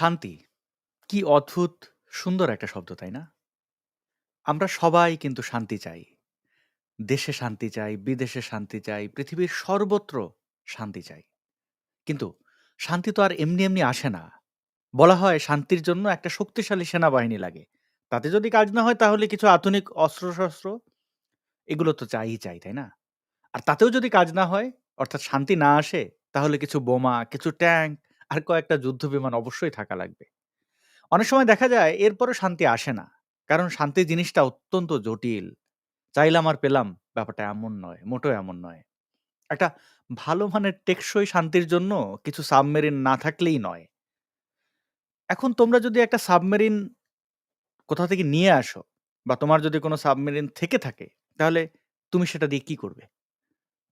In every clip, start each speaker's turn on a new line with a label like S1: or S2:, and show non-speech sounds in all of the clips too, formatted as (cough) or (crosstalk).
S1: শান্তি। কি অদ্ভুত সুন্দর একটা শব্দ, তাই না? আমরা সবাই কিন্তু শান্তি চাই। দেশে শান্তি চাই, বিদেশে শান্তি চাই, পৃথিবীর সর্বত্র শান্তি চাই। কিন্তু শান্তি তো আর এমনি, এমনি আসে না। বলা হয় শান্তির জন্য একটা শক্তিশালী সেনাবাহিনী লাগে। তাতে যদি কাজ না হয় তাহলে কিছু আধুনিক অস্ত্র-শস্ত্র এগুলো তো চাইই চাই, তাই না? আর তাতেও যদি কাজ না হয়, অর্থাৎ শান্তি না আসে, তাহলে কিছু বোমা, কিছু ট্যাঙ্ক আর কয়েকটা যুদ্ধ বিমান অবশ্যই থাকা লাগবে। অনেক সময় দেখা যায় এরপরেও শান্তি আসে না। কারণ শান্তি জিনিসটা অত্যন্ত জটিল। চাইলাম আর পেলাম ব্যাপারটা এমন নয়, মোটেও এমন নয়। একটা ভালো মানের টেকসই শান্তির জন্য কিছু সাবমেরিন না থাকলেই নয়। এখন তোমরা যদি একটা সাবমেরিন কোথা থেকে নিয়ে আসো বা তোমার যদি কোনো সাবমেরিন থেকে থাকে, তাহলে তুমি সেটা দিয়ে কি করবে?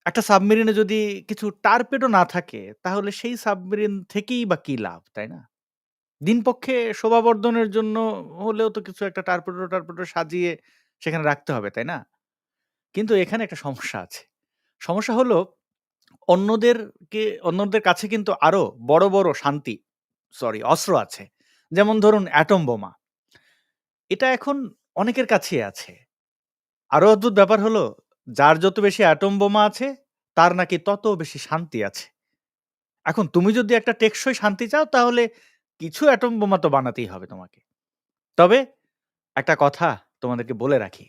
S1: একটা সাবমেরিনে যদি কিছু টারপেডো না থাকে, তাহলে সেই সাবমেরিন থেকেই বা কি লাভ, তাই না? দিনপক্ষে শোভাবর্ধনের জন্য হলেও তো কিছু একটা টারপেডো-টারপেডো সাজিয়ে সেখানে রাখতে হবে, তাই না? কিন্তু এখানে একটা সমস্যা আছে। সমস্যা হলো অন্যদেরকে অন্যদের কাছে কিন্তু আরও বড়, বড় শান্তি সরি অস্ত্র আছে। যেমন ধরুন অ্যাটম বোমা। এটা এখন অনেকের কাছেই আছে। আরও অদ্ভুত ব্যাপার হলো যার যত বেশি অ্যাটম বোমা আছে, তার নাকি তত বেশি শান্তি আছে। এখন তুমি যদি একটা টেকসই শান্তি চাও তাহলে কিছু অ্যাটম বোমা তো বানাতেই হবে তোমাকে। তবে একটা কথা তোমাদেরকে বলে রাখি।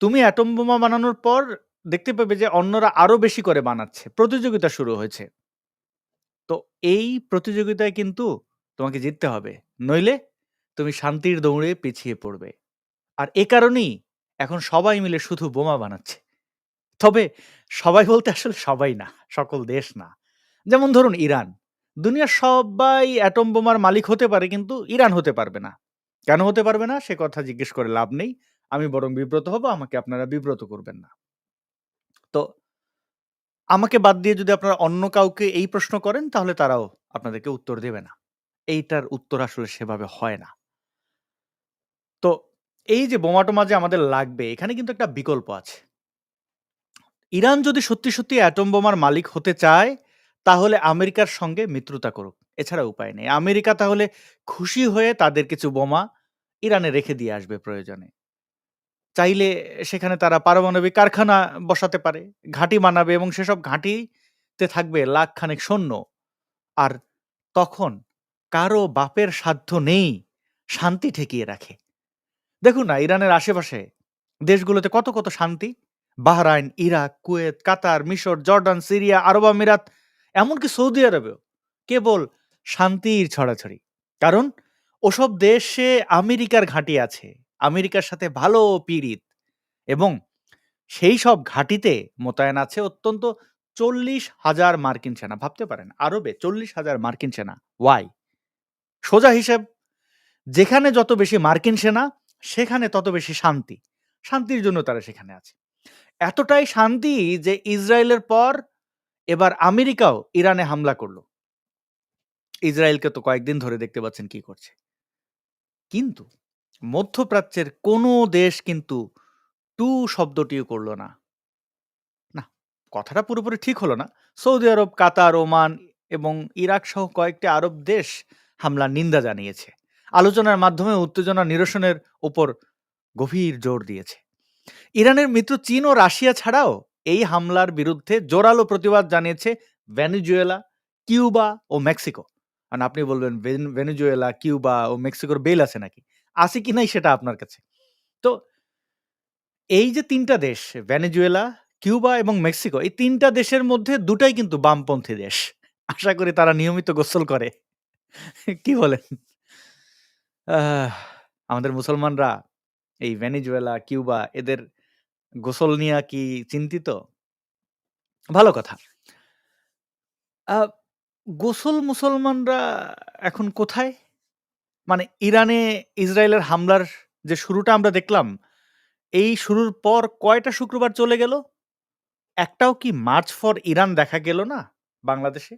S1: তুমি অ্যাটম বোমা বানানোর পর দেখতে পাবে যে অন্যরা আরও বেশি করে বানাচ্ছে। প্রতিযোগিতা শুরু হয়েছে। তো এই প্রতিযোগিতায় কিন্তু তোমাকে জিততে হবে। নইলে তুমি শান্তির দৌড়ে পিছিয়ে পড়বে। আর এ কারণেই এখন সবাই মিলে শুধু বোমা বানাচ্ছে। তবে সবাই বলতে আসলে সবাই না, সকল দেশ না। যেমন ধরুন ইরান। দুনিয়ার সবাই অ্যাটম বোমার মালিক হতে পারে কিন্তু ইরান হতে পারবে না। কেন হতে পারবে না সে কথা জিজ্ঞেস করে লাভ নেই। আমি বরং বিব্রত হব, আমাকে আপনারা বিব্রত করবেন না। তো আমাকে বাদ দিয়ে যদি আপনারা অন্য কাউকে এই প্রশ্ন করেন তাহলে তারাও আপনাদেরকে উত্তর দেবে না। এইটার উত্তর আসলে সেভাবে হয় না। তো এই যে বোমা-টোমা যে আমাদের লাগবে এখানে কিন্তু একটা বিকল্প আছে। ইরান যদি সত্যি, সত্যি অ্যাটম বোমার মালিক হতে চায় তাহলে আমেরিকার সঙ্গে মিত্রতা করুক। এছাড়া উপায় নেই। আমেরিকা তাহলে খুশি হয়ে তাদের কিছু বোমা ইরানে রেখে দিয়ে আসবে প্রয়োজনে। চাইলে সেখানে তারা পারমাণবিক কারখানা বসাতে পারে, ঘাঁটি বানাবে এবং সেসব ঘাঁটিতে থাকবে লাখখানেক সৈন্য। আর তখন কারও বাপের সাধ্য নেই শান্তি ঠেকিয়ে রাখে। দেখুন না ইরানের আশেপাশে দেশগুলোতে কত, কত শান্তি। বাহরাইন, ইরাক, কুয়েত, কাতার, মিশর, জর্ডান, সিরিয়া, আরব আমিরাত এমনকি সৌদি আরবেও কেবল শান্তির ছড়াছড়ি। কারণ ওসব দেশে আমেরিকার ঘাঁটি আছে। আমেরিকার সাথে ভালো পীড়িত এবং সেই সব ঘাঁটিতে মোতায়েন আছে অত্যন্ত ৪০,০০০ মার্কিন সেনা। ভাবতে পারেন আরবে ৪০,০০০ মার্কিন সেনা। ওয়াই? সোজা হিসেব যেখানে যত বেশি মার্কিন সেনা সেখানে তত বেশি শান্তি। শান্তির জন্য তারা সেখানে আছে। এতটাই শান্তি যে ইসরায়েলের পর এবার আমেরিকাও ইরানে হামলা করল। ইসরায়েলকে তো কয়েকদিন ধরে দেখতে পাচ্ছেন কি করছে। কিন্তু মধ্যপ্রাচ্যের কোনো দেশ কিন্তু টু শব্দটিও করল না। না, কথাটা পুরোপুরি ঠিক হলো না। সৌদি আরব, কাতার, ওমান এবং ইরাক সহ কয়েকটি আরব দেশ হামলার নিন্দা জানিয়েছে। আলোচনার মাধ্যমে উত্তেজনা নিরসনের উপর গভীর জোর দিয়েছে। ইরানের মিত্র চীন ও রাশিয়া ছাড়াও এই হামলার বিরুদ্ধে জোরালো প্রতিবাদ জানিয়েছে ভেনেজুয়েলা, কিউবা ও মেক্সিকো। আর আপনি বলবেন ভেন ভেনেজুয়েলা, কিউবা ও মেক্সিকোর বেল আছে নাকি? আছে কি নাই সেটা আপনার কাছে। তো এই যে তিনটা দেশ ভেনেজুয়েলা, কিউবা এবং মেক্সিকো এই তিনটা দেশের মধ্যে ২ টাই কিন্তু বামপন্থী দেশ। আশা করি তারা নিয়মিত গোসল করে। কি বলেন? আমাদের মুসলমানরা এই ভেনেজুয়েলা, কিউবা এদের গোসল নিয়া কি চিন্তিত? ভালো কথা। গোসল মুসলমানরা এখন কোথায়? মানে ইরানে ইসরায়েলের হামলার যে শুরুটা আমরা দেখলাম, এই শুরুর পর কয়টা শুক্রবার চলে গেল? একটাও কি মার্চ ফর ইরান দেখা গেল না বাংলাদেশে?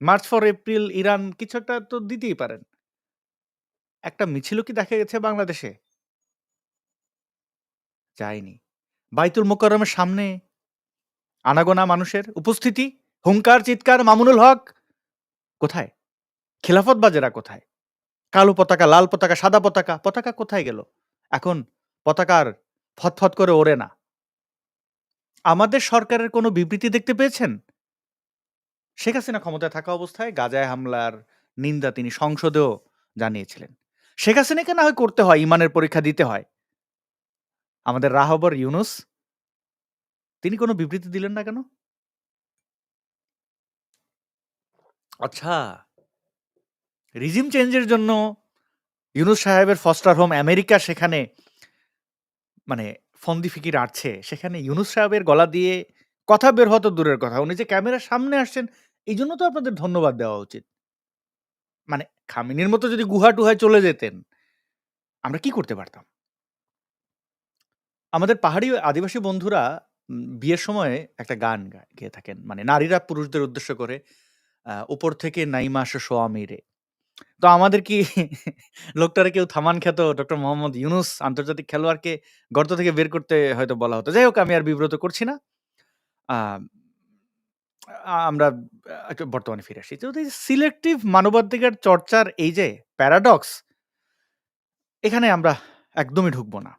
S1: মার্চ ফর এপ্রিল ইরান কিছু একটা তো দিতেই পারেন। একটা মিছিলও কি দেখা গেছে বাংলাদেশে? যায়নি। বাইতুল মোকাররমের সামনে আনাগোনা মানুষের উপস্থিতি, হুঙ্কার চিৎকার মামুনুল হক কোথায়? খেলাফতবাজেরা কোথায়? কালো পতাকা, লাল পতাকা, সাদা পতাকা, পতাকা কোথায় গেল? এখন পতাকা আর ফতফত করে ওড়ে না। আমাদের সরকারের কোনো বিবৃতি দেখতে পেয়েছেন? শেখ হাসিনা ক্ষমতায় থাকা অবস্থায় গাজায় হামলার নিন্দা তিনি সংসদেও জানিয়েছিলেন। শেখ হাসিনাকে না হয় করতে হয়, ইমানের পরীক্ষা দিতে হয়। আমাদের রাহবর ইউনুস তিনি কোনো বিবৃতি দিলেন না কেন? আচ্ছা। রিজিম চেঞ্জের জন্য ইউনুস সাহেবের ফস্টার হোম আমেরিকা সেখানে মানে ফন্দি ফিকির আটছে। সেখানে ইউনুস সাহেবের গলা দিয়ে কথা বের হতো দূরের কথা। উনি যে ক্যামেরার সামনে আসছেন এই জন্য তো আপনাদের ধন্যবাদ দেওয়া উচিত। মানে খামেনির মতো যদি গুহা-টুহায় চলে যেতেন, আমরা কি করতে পারতাম? আমাদের পাহাড়ি আদিবাসী বন্ধুরা বিয়ের সময় একটা গান গায় গেয়ে থাকেন। মানে নারীরা পুরুষদের উদ্দেশ্য করে উপর থেকে নাইমা আসো সোয়ামী রে। তো আমাদের কি (laughs) লোকটারে কেউ থামান খ্যাত ডক্টর মোহাম্মদ ইউনুস আন্তর্জাতিক খেলোয়াড়কে গর্ত থেকে বের করতে হয়তো বলা হতো। যাই হোক আমি আর বিব্রত করছি না। আমরা বর্তমানে ফিরে আসি। যদি সিলেক্টিভ মানবাধিকার চর্চার এই যে প্যারাডক্স এখানে আমরা একদমই ঢুকবো না।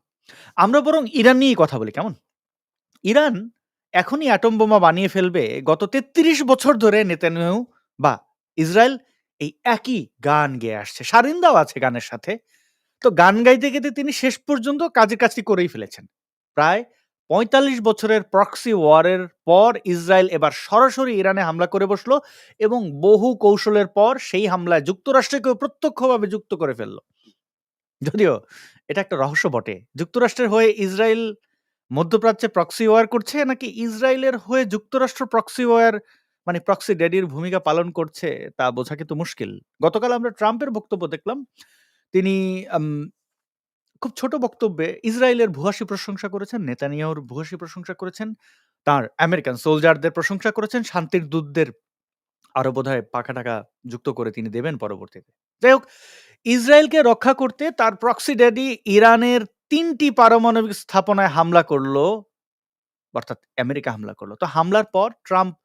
S1: আমরা বরং ইরান নিয়েই কথা বলি, কেমন? ইরান এখনই অ্যাটম বোমা বানিয়ে ফেলবে গত ৩৩ বছর ধরে নেতানিয়াহু বা ইসরায়েল এই একই গান গেয়ে আসছে। সারিন্দাও আছে গানের সাথে। তো গান গাইতে, গাইতে তিনি শেষ পর্যন্ত কাজের কাজটি করেই ফেলেছেন। প্রায় ৪৫ বছরের প্রক্সি ওয়ারের পর ইসরায়েল এবার সরাসরি ইরানে হামলা করে বসল এবং বহু কৌশলের পর সেই হামলায় যুক্তরাষ্ট্রকেও প্রত্যক্ষভাবে যুক্ত করে ফেলল। যদিও এটা একটা রহস্য বটে। যুক্তরাষ্ট্রের হয়ে ইসরায়েল মধ্যপ্রাচ্যে প্রক্সি ওয়ার করছে নাকি ইসরায়েলের হয়ে যুক্তরাষ্ট্র প্রক্সি ওয়ার মানে প্রক্সি ড্যাডির ভূমিকা পালন করছে তা বোঝা কিন্তু মুশকিল। গতকাল আমরা ট্রাম্পের বক্তব্য দেখলাম। তিনি খুব ছোট বক্তব্যে ইসরায়েলের ভূয়সী প্রশংসা করেছেন, নেতানিয়াহুর ভূয়সী প্রশংসা করেছেন, তার আমেরিকান সোলজারদের প্রশংসা করেছেন, শান্তির দূতদের আরও বোধহয় পাখা-টাখা যুক্ত করে তিনি দেবেন পরবর্তীতে। যাই হোক, ইসরায়েলকে রক্ষা করতে তার প্রক্সি ইরানের তিনটি পারমাণবিক স্থাপনায় হামলা করল অর্থাৎ আমেরিকা হামলা করল তো হামলার পর ট্রাম্প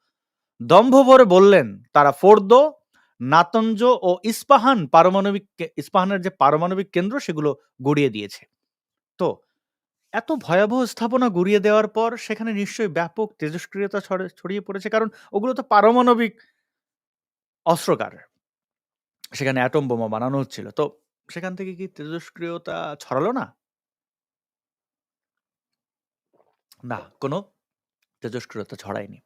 S1: দম্ভ ভরে বললেন, তারা ফোর্দো, নাতঞ্জ ও ইস্পাহান পারমাণবিক ইস্পাহানের যে পারমাণবিক কেন্দ্র সেগুলো গড়িয়ে দিয়েছে। তো এত ভয়াবহ স্থাপনা গড়িয়ে দেওয়ার পর সেখানে নিশ্চয়ই ব্যাপক তেজস্ক্রিয়তা ছড়ে ছড়িয়ে পড়েছে। কারণ ওগুলো তো পারমাণবিক অস্ত্রকার সেখানে অ্যাটম বোমা বানানো হচ্ছিল। তো সেখান থেকে কি তেজস্ক্রিয়তা ছড়ালো না? না, কোনো তেজস্ক্রিয়তা ছড়ায়নি।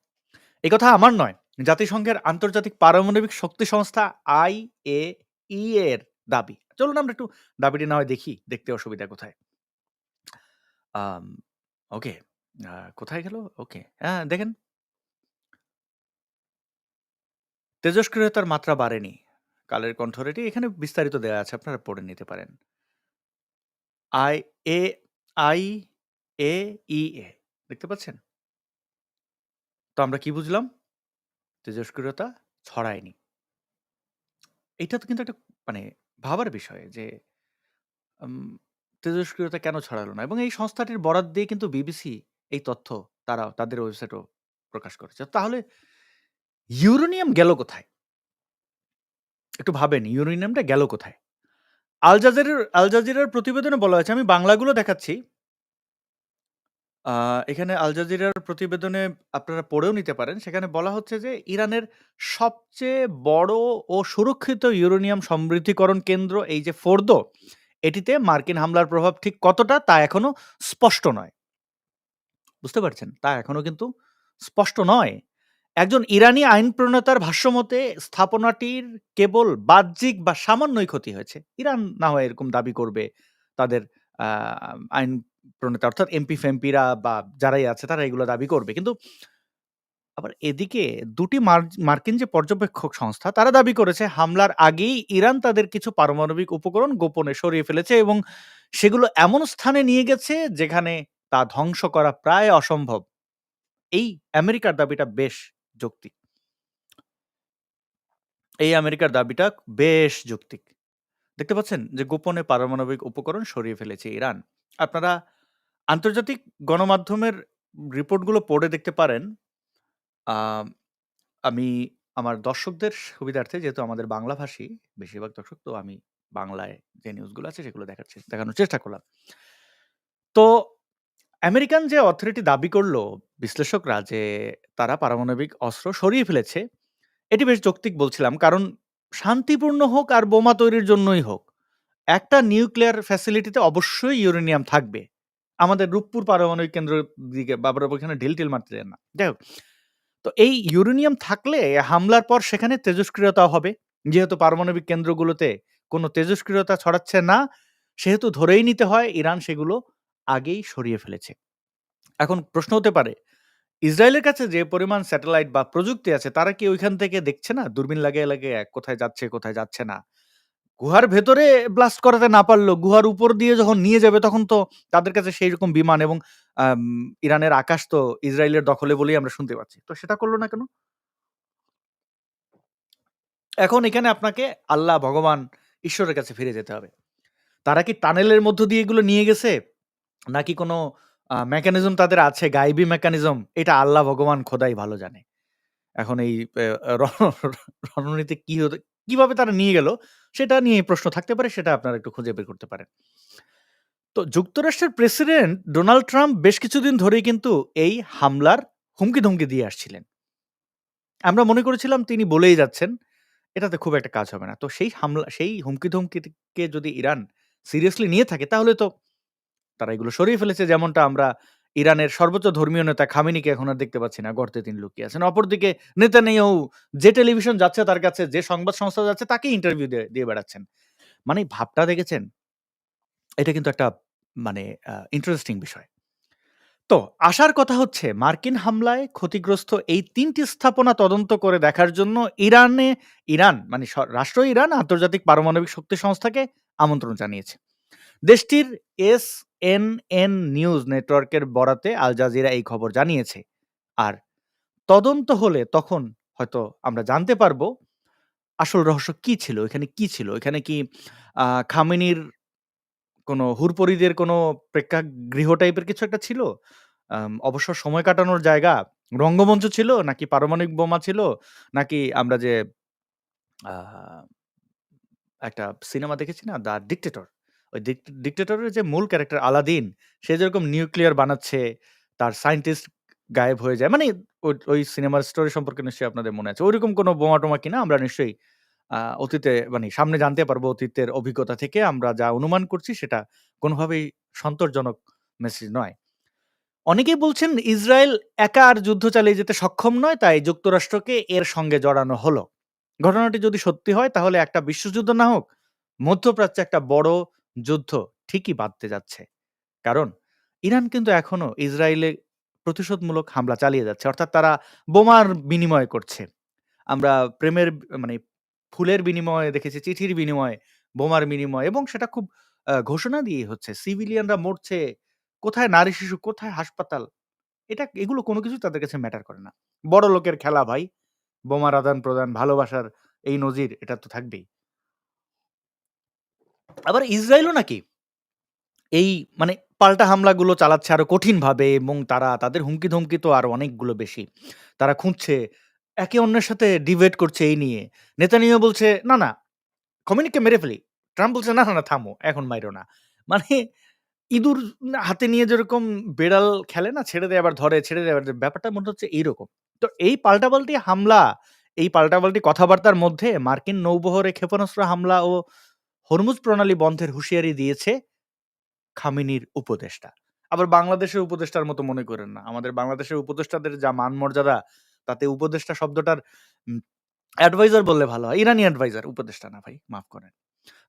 S1: এই কথা আমার নয়। জাতিসংঘের আন্তর্জাতিক পারমাণবিক শক্তি সংস্থা IAEA এর দাবি। চলুন আমরা একটু দাবিটি না হয় দেখি, দেখতে অসুবিধা কোথায়? ওকে। কোথায় গেল? ওকে। হ্যাঁ, দেখেন। তেজস্ক্রিয়তার মাত্রা বাড়েনি। কালের কণ্ঠের এটি এখানে বিস্তারিত দেওয়া আছে। আপনারা পড়ে নিতে পারেন। আই এ IAEA দেখতে পাচ্ছেন? তো আমরা কি বুঝলাম? তেজস্ক্রিয়তা ছড়ায়নি। এইটা তো কিন্তু একটা মানে ভাবার বিষয় যে তেজস্ক্রিয়তা কেন ছড়ালো না? এবং এই সংস্থাটির বরাত দিয়ে কিন্তু বিবিসি এই তথ্য তারা, তাদের ওয়েবসাইটেও প্রকাশ করেছে। তাহলে ইউরেনিয়াম গেল কোথায়? একটু ভাবেন, ইউরেনিয়ামটা গেল কোথায়? আল জাজিরার আল জাজিরার প্রতিবেদনে বলা হয়েছে, আমি বাংলাগুলো দেখাচ্ছি। এখানে আল জাজিরার প্রতিবেদনে আপনারা পড়েও নিতে পারেন। সেখানে বলা হচ্ছে যে ইরানের সবচেয়ে বড় ও সুরক্ষিত ইউরেনিয়াম সমৃদ্ধিকরণ কেন্দ্র এই যে ফোর্দো, এটিতে মার্কিন হামলার প্রভাব ঠিক কতটা তা এখনও স্পষ্ট নয়। বুঝতে পারছেন? তা এখনও কিন্তু স্পষ্ট নয়। একজন ইরানি আইন প্রণেতার ভাষ্যমতে স্থাপনাটির কেবল বাহ্যিক বা সামান্যই ক্ষতি হয়েছে। ইরান না হয় এরকম দাবি করবে। তাদের আইন প্রণেতা, অর্থাৎ এমপি-ফেম্পিরা বা যারাই আছে তারা এগুলো দাবি করবে। কিন্তু আবার এদিকে দুটি মার্কিন যে পর্যবেক্ষক সংস্থা, তারা দাবি করেছে হামলার আগেই ইরান তাদের কিছু পারমাণবিক উপকরণ গোপনে সরিয়ে ফেলেছে এবং সেগুলো এমন স্থানে নিয়ে গেছে যেখানে তা ধ্বংস করা প্রায় অসম্ভব। এই আমেরিকার দাবিটা বেশ যৌক্তিক। এই আমেরিকার দাবিটা বেশ যৌক্তিক। দেখতে পাচ্ছেন যে গোপনে পারমাণবিক উপকরণ সরিয়ে ফেলেছে ইরান। আপনারা আন্তর্জাতিক গণমাধ্যমের রিপোর্টগুলো পড়ে দেখতে পারেন। আমি আমার দর্শকদের সুবিধার্থে যেহেতু আমাদের বাংলাভাষী বেশিরভাগ দর্শক তো আমি বাংলায় যে নিউজগুলো আছে সেগুলো দেখার চে দেখানোর চেষ্টা করলাম। তো আমেরিকান যে অথরিটি দাবি করল বিশ্লেষকরা যে তারা পারমাণবিক অস্ত্র সরিয়ে ফেলেছে, এটি বেশ যৌক্তিক বলছিলাম। কারণ শান্তিপূর্ণ হোক আর বোমা তৈরির জন্যই হোক, একটা নিউক্লিয়ার ফ্যাসিলিটিতে অবশ্যই ইউরেনিয়াম থাকবে। আমাদের রূপপুর পারমাণবিক কেন্দ্রের দিকে বাবরা ওখানে ঢিল-টিল মারতে যান না। যাই হোক, তো এই ইউরেনিয়াম থাকলে হামলার পর সেখানে তেজস্ক্রিয়তাও হবে। যেহেতু পারমাণবিক কেন্দ্রগুলোতে কোনো তেজস্ক্রিয়তা ছড়াচ্ছে না, সেহেতু ধরেই নিতে হয় ইরান সেগুলো আগেই সরিয়ে ফেলেছে। এখন প্রশ্ন হতে পারে, ইসরায়েলের কাছে যে পরিমাণ স্যাটেলাইট বা প্রযুক্তি আছে তারা কি ওইখান থেকে দেখছে না? দূরবীন লাগিয়ে, লাগিয়ে কোথায় যাচ্ছে, কোথায় যাচ্ছে না? গুহার ভেতরে ব্লাস্ট করাতে না পারলেও গুহার উপর দিয়ে যখন নিয়ে যাবে তখন তো তাদের কাছে সেই রকম বিমান এবং ইরানের আকাশ তো ইসরায়েলের দখলে বলেই আমরা শুনতে পাচ্ছি। তো সেটা করল না কেন? এখন এখানে আপনাকে আল্লাহ, ভগবান, ঈশ্বরের কাছে ফিরে যেতে হবে। তারা কি টানেলের মধ্য দিয়ে এগুলো নিয়ে গেছে? নাকি কোনো মেকানিজম তাদের আছে, গাইবি মেকানিজম? এটা আল্লাহ, ভগবান, খোদাই ভালো জানে। এখন এই রণ রণনীতি কি কীভাবে তারা নিয়ে গেল সেটা নিয়ে প্রশ্ন থাকতে পারে, সেটা আপনারা একটু খুঁজে বের করতে পারেন। তো যুক্তরাষ্ট্রের প্রেসিডেন্ট ডোনাল্ড ট্রাম্প বেশ কিছুদিন ধরেই কিন্তু এই হামলার হুমকি-ধমকি দিয়ে আসছিলেন। আমরা মনে করেছিলাম তিনি বলেই যাচ্ছেন, এটাতে খুব একটা কাজ হবে না। তো সেই হামলা সেই হুমকি-ধমকিকে যদি ইরান সিরিয়াসলি নিয়ে থাকে তাহলে তো তারা এগুলো সরিয়ে ফেলেছে। যেমনটা আমরা ইরানের সর্বোচ্চ ধর্মীয় নেতা খামেনিকে এখন আর দেখতে পাচ্ছি না। গর্তে তিনি লুকিয়ে আছেন। অপরদিকে নেতা নেতানিয়াহু যে টেলিভিশন যাচ্ছে তার কাছে, যে সংবাদ সংস্থা যাচ্ছে তাকেই ইন্টারভিউ দিয়ে বেড়াচ্ছেন। মানে ভাবটা দেখেছেন? এটা কিন্তু একটা মানে ইন্টারেস্টিং বিষয়। তো আসার কথা হচ্ছে মার্কিন হামলায় ক্ষতিগ্রস্ত এই তিনটি স্থাপনা তদন্ত করে দেখার জন্য ইরানে ইরান মানে রাষ্ট্র ইরান আন্তর্জাতিক পারমাণবিক শক্তি সংস্থাকে আমন্ত্রণ জানিয়েছে। দেশটির এসএনএন নিউজ নেটওয়ার্কের বরাতে আল জাজিরা এই খবর জানিয়েছে। আর তদন্ত হলে তখন হয়তো আমরা জানতে পারব আসল রহস্য কি ছিল? এখানে কি ছিল? এখানে কি খামেনির কোনো হুরপরিদের কোনো প্রেক্ষাগৃহ টাইপের কিছু একটা ছিল? অবসর সময় কাটানোর জায়গা, রঙ্গমঞ্চ ছিল? নাকি পারমাণবিক বোমা ছিল? নাকি আমরা যে একটা সিনেমা দেখেছি না? 'The dictator'? ওই ডিক ডিক্টেটরের যে মূল ক্যারেক্টার আলাদিন, সে যেরকম নিউক্লিয়ার বানাচ্ছে, তার সায়েন্টিস্ট গায়েব হয়ে যায়। মানে ওই সিনেমার স্টোরি সম্পর্কে নিশ্চয়ই আপনাদের মনে আছে। ঐরকম কোনো বোমা-টোমা কিনা আমরা নিশ্চয়ই অতীতে মানে সামনে জানতে পারব অতীতের অভিজ্ঞতা থেকে আমরা যা অনুমান করছি সেটা কোনোভাবেই সন্তোষজনক মেসেজ নয়। অনেকেই বলছেন ইসরায়েল একা আর যুদ্ধ চালিয়ে যেতে সক্ষম নয়, তাই যুক্তরাষ্ট্রকে এর সঙ্গে জড়ানো হলো। ঘটনাটি যদি সত্যি হয় তাহলে একটা বিশ্বযুদ্ধ না হোক, মধ্যপ্রাচ্যে একটা বড় যুদ্ধ ঠিকই বাধতে যাচ্ছে। কারণ ইরান কিন্তু এখনও ইসরায়েলে প্রতিশোধমূলক হামলা চালিয়ে যাচ্ছে। অর্থাৎ তারা বোমার বিনিময় করছে। আমরা প্রেমের মানে ফুলের বিনিময়ে দেখেছি, চিঠির বিনিময়ে, বোমার বিনিময়ে এবং সেটা খুব ঘোষণা দিয়েই হচ্ছে। সিভিলিয়ানরা মরছে। কোথায় নারী শিশু, কোথায় হাসপাতাল? এটা এগুলো কোনো কিছুই তাদের কাছে ম্যাটার করে না। বড়লোকের খেলা ভাই। বোমার আদান-প্রদান, ভালোবাসার এই নজির এটা তো থাকবেই। আবার ইসরায়েলও নাকি এই মানে পাল্টা হামলাগুলো চালাচ্ছে আরও কঠিনভাবে এবং তারা তাদের হুমকি-ধমকি তো আরও অনেকগুলো বেশি। তারা খুঁজছে, একে অন্যের সাথে ডিবেট করছে এই নিয়ে। নেতানিয়াহু বলছে, "না, না, কমিউনিকে মেরে ফেলি।" ট্রাম্প বলছে, "না, না, না, থামো, এখন মাইরো না।" মানে ইঁদুর হাতে নিয়ে যেরকম বেড়াল খেলে না? ছেড়ে দেয় আবার ধরে, ছেড়ে দেয় আবার ব্যাপারটা মনে হচ্ছে এইরকম। তো এই পাল্টাপাল্টি হামলা, এই পাল্টাপাল্টি কথাবার্তার মধ্যে মার্কিন নৌবহরে ক্ষেপণাস্ত্র হামলা ও হরমুজ প্রণালী বন্ধের হুঁশিয়ারি দিয়েছে খামেনির উপদেষ্টা। আবার বাংলাদেশের উপদেষ্টার মতো মনে করেন না। আমাদের বাংলাদেশের উপদেষ্টাদের যা মান-মর্যাদা, তাতে উপদেষ্টা শব্দটার অ্যাডভাইজার বললে ভালো হয়। ইরানি অ্যাডভাইজার, উপদেষ্টা না ভাই, মাফ করেন।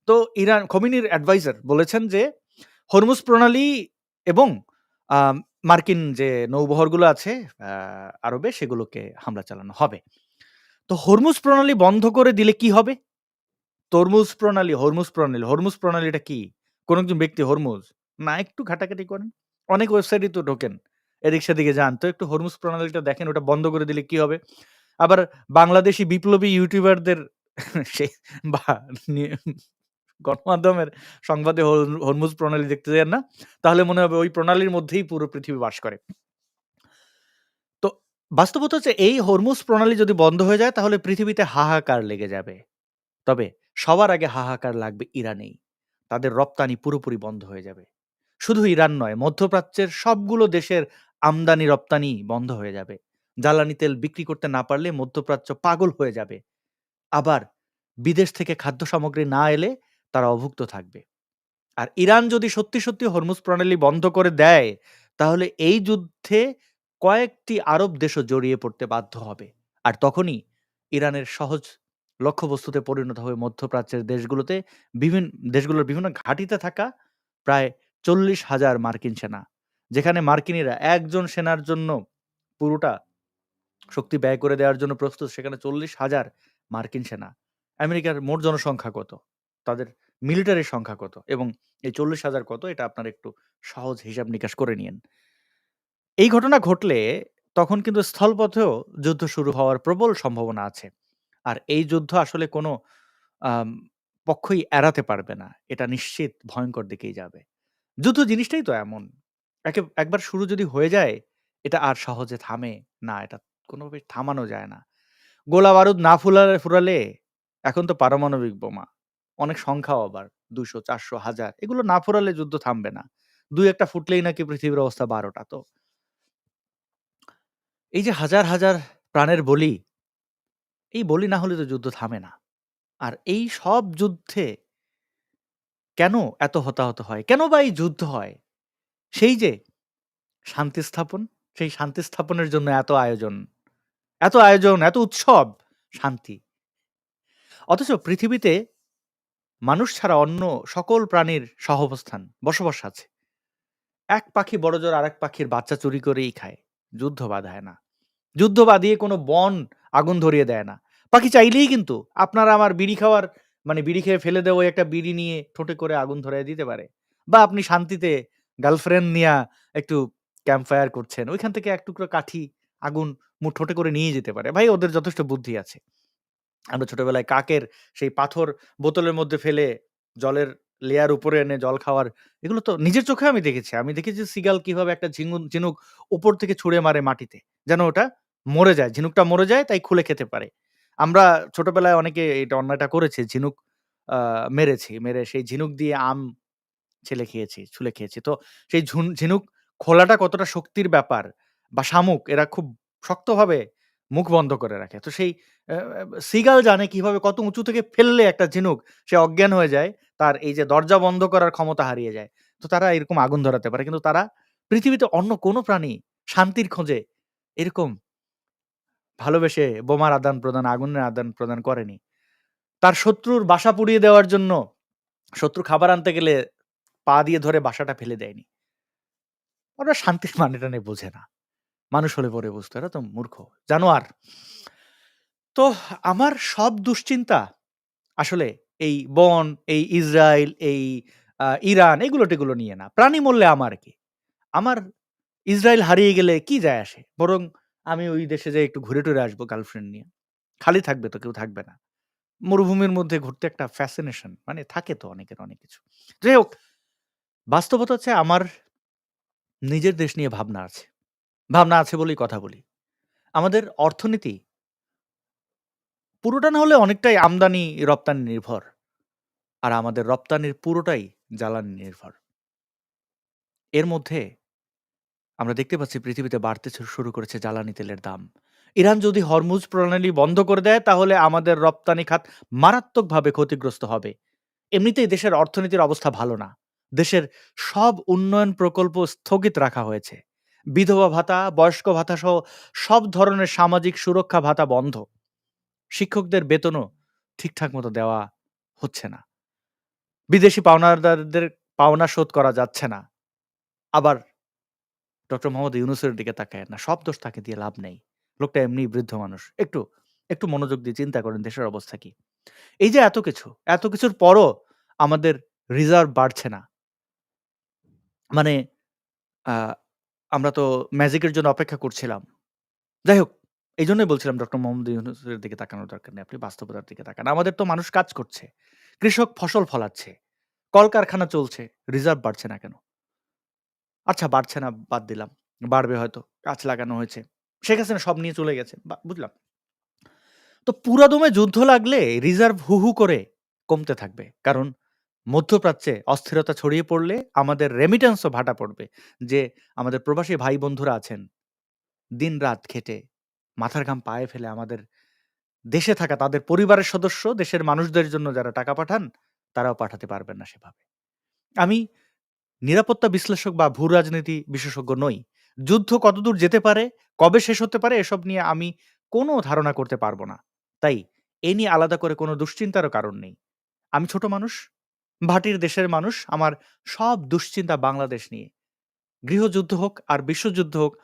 S1: তো ইরান খমিনির অ্যাডভাইজার বলেছেন যে, হরমুজ প্রণালী এবং মার্কিন যে নৌবহরগুলো আছে আরবে সেগুলোকে হামলা চালানো হবে। তো হরমুজ প্রণালী বন্ধ করে দিলে কি হবে? তরমুজ প্রণালী, হরমুজ প্রণালী। হরমুজ প্রণালীটা কি? কোন একজন ব্যক্তি হরমুজ? না একটু ঘাটাঘাটি করেন। অনেক ওয়েবসাইটেই তো ঢোকেন। এদিক সেদিকে যান। তো একটু হরমুজ প্রণালীটা দেখেন ওটা বন্ধ করে দিলে কি হবে? আবার বাংলাদেশী বিপ্লবী ইউটিউবারদের সে বা নি গণমাধ্যমের সংবাদে হর হরমুজ প্রণালী দেখতে যান না? তাহলে মনে হবে ওই প্রণালীর মধ্যেই পুরো পৃথিবী বাস করে। তো বাস্তবতা হচ্ছে এই হরমুজ প্রণালী যদি বন্ধ হয়ে যায় তাহলে পৃথিবীতে হাহাকার লেগে যাবে। তবে সবার আগে হাহাকার লাগবে ইরানেই। তাদের রপ্তানি পুরোপুরি বন্ধ হয়ে যাবে। শুধু ইরান নয়, মধ্যপ্রাচ্যের সবগুলো দেশের আমদানি রপ্তানি বন্ধ হয়ে যাবে। জ্বালানি তেল বিক্রি করতে না পারলে মধ্যপ্রাচ্য পাগল হয়ে যাবে। আবার বিদেশ থেকে খাদ্য সামগ্রী না এলে তারা অভুক্ত থাকবে। আর ইরান যদি সত্যি, সত্যি হরমুজ প্রণালী বন্ধ করে দেয়, তাহলে এই যুদ্ধে কয়েকটি আরব দেশও জড়িয়ে পড়তে বাধ্য হবে। আর তখনই ইরানের সহজ লক্ষ্যবস্তুতে পরিণত হবে মধ্যপ্রাচ্যের দেশগুলোতে বিভিন্ন দেশগুলোর বিভিন্ন ঘাঁটিতে থাকা প্রায় ৪০,০০০ মার্কিন সেনা। যেখানে মার্কিনিরা একজন সেনার জন্য পুরোটা শক্তি ব্যয় করে দেওয়ার জন্য প্রস্তুত, সেখানে ৪০,০০০ মার্কিন সেনা। আমেরিকার মোট জনসংখ্যা কত? তাদের মিলিটারির সংখ্যা কত? এবং এই ৪০,০০০ কত? এটা আপনারা একটু সহজ হিসাব নিকাশ করে নিন এই ঘটনা ঘটলে তখন কিন্তু স্থলপথেও যুদ্ধ শুরু হওয়ার প্রবল সম্ভাবনা আছে। আর এই যুদ্ধ আসলে কোনো পক্ষই এড়াতে পারবে না। এটা নিশ্চিত ভয়ঙ্কর দিকেই যাবে। যুদ্ধ জিনিসটাই তো এমন। একে একবার শুরু যদি হয়ে যায়, এটা আর সহজে থামে না। এটা কোনোভাবেই থামানো যায় না। গোলা বারুদ না ফুলালে ফুরালে এখন তো পারমাণবিক বোমা। অনেক সংখ্যাও আবার ২০০, ৪০০, ১০০০ এগুলো না ফুরালে যুদ্ধ থামবে না। ২-১ টা ফুটলেই নাকি পৃথিবীর অবস্থা ১২ টা। তো এই যে হাজার, হাজার প্রাণের বলি, এই বলি না হলে তো যুদ্ধ থামে না। আর এই সব যুদ্ধে কেন এত হতাহত হয়? কেন বা এই যুদ্ধ হয়? সেই যে শান্তি স্থাপন, সেই শান্তি স্থাপনের জন্য এত আয়োজন। এত আয়োজন, এত উৎসব, শান্তি। অথচ পৃথিবীতে মানুষ ছাড়া অন্য সকল প্রাণীর সহাবস্থান, বসবাস আছে। এক পাখি বড়জোর আরেক পাখির বাচ্চা চুরি করেই খায়। যুদ্ধ বাধায় না। যুদ্ধ বাধিয়ে কোনো বন আগুন ধরিয়ে দেয় না। পাখি চাইলেই কিন্তু আপনার আমার বিড়ি খাওয়ার মানে বিড়ি খেয়ে ফেলে দেওয়া একটা বিড়ি নিয়ে ঠোঁটে করে আগুন ধরাইয়া দিতে পারে। বা আপনি শান্তিতে গার্লফ্রেন্ড নিয়া একটু ক্যাম্প ফায়ার করছেন। ওইখান থেকে এক টুকরো কাঠি, আগুন মু ঠোঁটে করে নিয়ে যেতে পারে। ভাই ওদের যথেষ্ট বুদ্ধি আছে। আমরা ছোটবেলায় কাকের সেই পাথর বোতলের মধ্যে ফেলে জলের লেয়ার উপরে এনে জল খাওয়ার এগুলো তো নিজের চোখে আমি দেখেছি। আমি দেখেছি সিগাল কীভাবে একটা ঝিঙ্গুন ঝিনুক উপর থেকে ছুঁড়ে মারে মাটিতে। যেন ওটা মরে যায়। ঝিনুকটা মরে যায় তাই খুলে খেতে পারে। আমরা ছোটবেলায় অনেকে এটা অন্যায়টা করেছি। ঝিনুক মেরেছি। মেরে সেই ঝিনুক দিয়ে আম ছেলে খেয়েছি, ছুলে খেয়েছি। তো সেই ঝুন ঝিনুক খোলাটা কতটা শক্তির ব্যাপার বা শামুক এরা খুব শক্তভাবে মুখ বন্ধ করে রাখে। তো সেই সিগাল জানে কীভাবে কত উঁচু থেকে ফেললে একটা ঝিনুক সে অজ্ঞান হয়ে যায়। তার এই যে দরজা বন্ধ করার ক্ষমতা হারিয়ে যায়। তো তারা এরকম আগুন ধরাতে পারে। কিন্তু তারা পৃথিবীতে অন্য কোনো প্রাণী শান্তির খোঁজে এরকম ভালোবেসে বোমার আদান-প্রদান, আগুনের আদান-প্রদান করেনি। তার শত্রুর বাসা পুড়িয়ে দেওয়ার জন্য শত্রু খাবার আনতে গেলে পা দিয়ে ধরে বাসাটা ফেলে দেয়নি। ওরা শান্তির মানে-টানে বোঝে না। মানুষ হলে পরে বুঝতো। এরা তো মূর্খ, জানোয়ার। তো আমার সব দুশ্চিন্তা আসলে এই বন, এই ইসরায়েল, এই ইরান এগুলো-টেগুলো নিয়ে না। প্রাণী মরলে আমার কি? আমার ইসরায়েল হারিয়ে গেলে কি যায় আসে? বরং আমি ওই দেশে যাই একটু ঘুরে-টুরে আসব গার্লফ্রেন্ড নিয়ে। খালি থাকবে তো কেউ থাকবে না। মরুভূমির মধ্যে ঘুরতে একটা ফ্যাসিনেশন মানে থাকে তো অনেকের অনেক কিছু। যাই হোক, বাস্তবতা হচ্ছে আমার নিজের দেশ নিয়ে ভাবনা আছে। ভাবনা আছে বলেই কথা বলি। আমাদের অর্থনীতি পুরোটা না হলে অনেকটাই আমদানি রপ্তানি নির্ভর। আর আমাদের রপ্তানির পুরোটাই জ্বালানি নির্ভর। এর মধ্যে আমরা দেখতে পাচ্ছি পৃথিবীতে বাড়তে শুরু করেছে জ্বালানি তেলের দাম। ইরান যদি হরমুজ প্রণালী বন্ধ করে দেয় তাহলে আমাদের রপ্তানি খাত মারাত্মকভাবে ক্ষতিগ্রস্ত হবে। এমনিতেই দেশের অর্থনীতির অবস্থা ভালো না। দেশের সব উন্নয়ন প্রকল্প স্থগিত রাখা হয়েছে। বিধবা ভাতা, বয়স্ক ভাতাসহ সব ধরনের সামাজিক সুরক্ষা ভাতা বন্ধ। শিক্ষকদের বেতনও ঠিকঠাক মতো দেওয়া হচ্ছে না। বিদেশি পাওনাদারদের পাওনা শোধ করা যাচ্ছে না। আবার ডক্টর মোহাম্মদ ইউনুসের দিকে তাকায়েন না। সব দোষ তাকে দিয়ে লাভ নেই। লোকটা এমনি বৃদ্ধ মানুষ। একটু, একটু মনোযোগ দিয়ে চিন্তা করেন দেশের অবস্থা কি? এই যে এত কিছু, এত কিছুর পরও আমাদের রিজার্ভ বাড়ছে না। মানে আমরা তো ম্যাজিকের জন্য অপেক্ষা করছিলাম। যাই হোক, এই জন্যই বলছিলাম ডক্টর মোহাম্মদ ইউনুসের দিকে তাকানোর দরকার নেই। আপনি বাস্তবতার দিকে তাকান। আমাদের তো মানুষ কাজ করছে। কৃষক ফসল ফলাচ্ছে। কলকারখানা চলছে। রিজার্ভ বাড়ছে না কেন? আচ্ছা বাড়ছে না বাদ দিলাম। বাড়বে হয়তো। গাছ লাগানো হয়েছে। শেখ হাসিনা সব নিয়ে চলে গেছে। বা বুঝলাম। তো পুরাদমে যুদ্ধ লাগলে রিজার্ভ হু, হু করে কমতে থাকবে। কারণ মধ্যপ্রাচ্যে অস্থিরতা ছড়িয়ে পড়লে আমাদের রেমিট্যান্সও ভাটা পড়বে। যে আমাদের প্রবাসী ভাই বন্ধুরা আছেন, দিনরাত খেটে মাথার ঘাম পায়ে ফেলে আমাদের দেশে থাকা তাদের পরিবারের সদস্য, দেশের মানুষদের জন্য যারা টাকা পাঠান, তারাও পাঠাতে পারবেন না সেভাবে। আমি নিরাপত্তা বিশ্লেষক বা ভূ-রাজনীতি বিশেষজ্ঞ নই। যুদ্ধ কতদূর যেতে পারে, কবে শেষ হতে পারে এসব নিয়ে আমি কোনো ধারণা করতে পারব না। তাই এ নিয়ে আলাদা করে কোনো দুশ্চিন্তারও কারণ নেই। আমি ছোট মানুষ, ভাটির দেশের মানুষ। আমার সব দুশ্চিন্তা বাংলাদেশ নিয়ে। গৃহযুদ্ধ হোক আর বিশ্বযুদ্ধ হোক,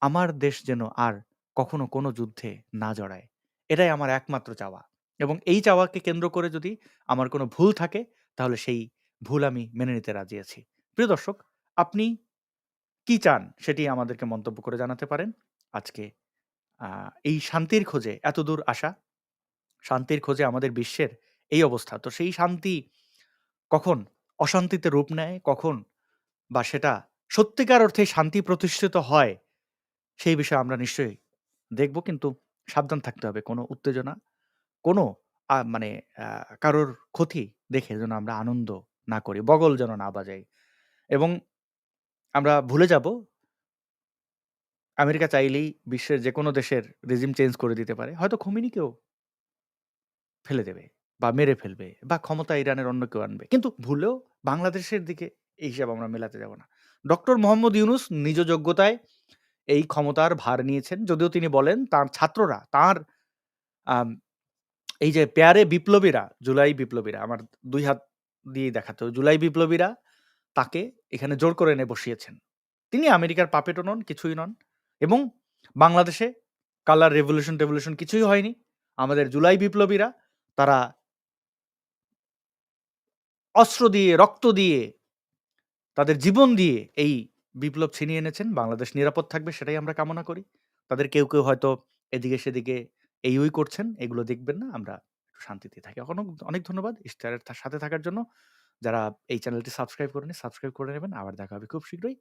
S1: আমার দেশ যেন আর কখনো কোনো যুদ্ধে না জড়ায়। এটাই আমার একমাত্র চাওয়া। এবং এই চাওয়াকে কেন্দ্র করে যদি আমার কোনো ভুল থাকে, তাহলে সেই ভুল আমি মেনে নিতে রাজি আছি। প্রিয় দর্শক, আপনি কি চান সেটি আমাদেরকে মন্তব্য করে জানাতে পারেন। আজকে এই শান্তির খোঁজে এতদূর আসা, শান্তির খোঁজে আমাদের বিশ্বের এই অবস্থা। তো সেই শান্তি কখন অশান্তিতে রূপ নেয়, কখন বা সেটা সত্যিকার অর্থে শান্তি প্রতিষ্ঠিত হয়, সেই বিষয়ে আমরা নিশ্চয়ই দেখব। কিন্তু সাবধান থাকতে হবে। কোনো উত্তেজনা, কোনো মানে কারোর ক্ষতি দেখে যেন আমরা আনন্দ না করি, বগল যেন না বাজাই। এবং আমরা ভুলে যাব আমেরিকা চাইলেই বিশ্বের যে কোনো দেশের রেজিম চেঞ্জ করে দিতে পারে। হয়তো খোমেনিকেও ফেলে দেবে বা মেরে ফেলবে বা ক্ষমতা ইরানের অন্য কেউ আনবে। কিন্তু ভুলেও বাংলাদেশের দিকে এই হিসাব আমরা মেলাতে যাব না। ডক্টর মোহাম্মদ ইউনুস নিজ যোগ্যতায় এই ক্ষমতার ভার নিয়েছেন। যদিও তিনি বলেন তার ছাত্ররা তার এই যে পেয়ারে বিপ্লবীরা, জুলাই বিপ্লবীরা আমার দুই হাত দিয়েই দেখাতে। জুলাই বিপ্লবীরা তাকে এখানে জোর করে এনে বসিয়েছেন। তিনি আমেরিকার পাপেটও নন, কিছুই নন। এবং বাংলাদেশে কালার রেভলিউশন টেভলিউশন কিছুই হয়নি। আমাদের জুলাই বিপ্লবীরা তারা অস্ত্র দিয়ে, রক্ত দিয়ে, তাদের জীবন দিয়ে এই বিপ্লব ছিনিয়ে এনেছেন। বাংলাদেশ নিরাপদ থাকবে সেটাই আমরা কামনা করি। তাদের কেউ, কেউ হয়তো এদিকে সেদিকে এই ওই করছেন। এগুলো দেখবেন না। আমরা শান্তিতে থাকে এখনও অনেক ধন্যবাদ ইশতেহারের সাথে থাকার জন্য। যারা এই চ্যানেলটি সাবস্ক্রাইব করেনি, সাবস্ক্রাইব করে নেবেন। আবার দেখা হবে খুব শীঘ্রই।